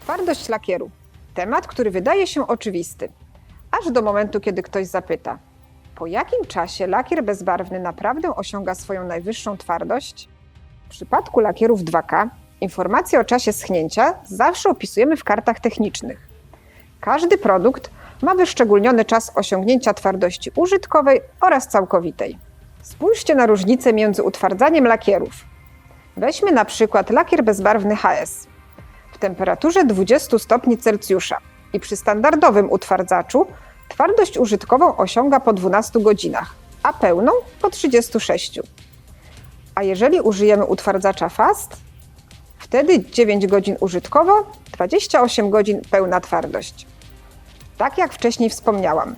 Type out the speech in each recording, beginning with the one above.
Twardość lakieru. Temat, który wydaje się oczywisty. Aż do momentu, kiedy ktoś zapyta, po jakim czasie lakier bezbarwny naprawdę osiąga swoją najwyższą twardość? W przypadku lakierów 2K informacje o czasie schnięcia zawsze opisujemy w kartach technicznych. Każdy produkt ma wyszczególniony czas osiągnięcia twardości użytkowej oraz całkowitej. Spójrzcie na różnicę między utwardzaniem lakierów. Weźmy na przykład lakier bezbarwny HS. Temperaturze 20 stopni Celsjusza i przy standardowym utwardzaczu twardość użytkową osiąga po 12 godzinach, a pełną po 36. A jeżeli użyjemy utwardzacza FAST, wtedy 9 godzin użytkowo, 28 godzin pełna twardość. Tak jak wcześniej wspomniałam,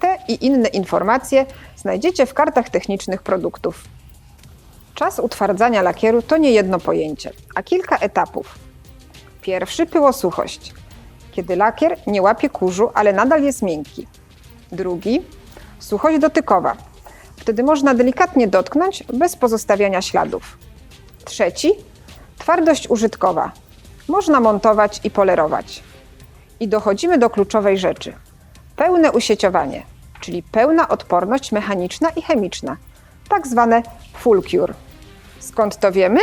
te i inne informacje znajdziecie w kartach technicznych produktów. Czas utwardzania lakieru to nie jedno pojęcie, a kilka etapów. Pierwszy pyłosuchość, kiedy lakier nie łapie kurzu, ale nadal jest miękki. Drugi suchość dotykowa, wtedy można delikatnie dotknąć bez pozostawiania śladów. Trzeci twardość użytkowa, można montować i polerować. I dochodzimy do kluczowej rzeczy. Pełne usieciowanie, czyli pełna odporność mechaniczna i chemiczna, tak zwane full cure. Skąd to wiemy?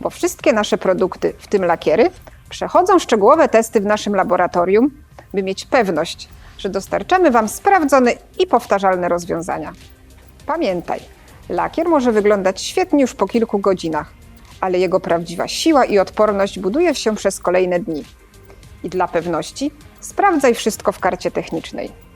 Bo wszystkie nasze produkty, w tym lakiery, przechodzą szczegółowe testy w naszym laboratorium, by mieć pewność, że dostarczamy Wam sprawdzone i powtarzalne rozwiązania. Pamiętaj, lakier może wyglądać świetnie już po kilku godzinach, ale jego prawdziwa siła i odporność buduje się przez kolejne dni. I dla pewności sprawdzaj wszystko w karcie technicznej.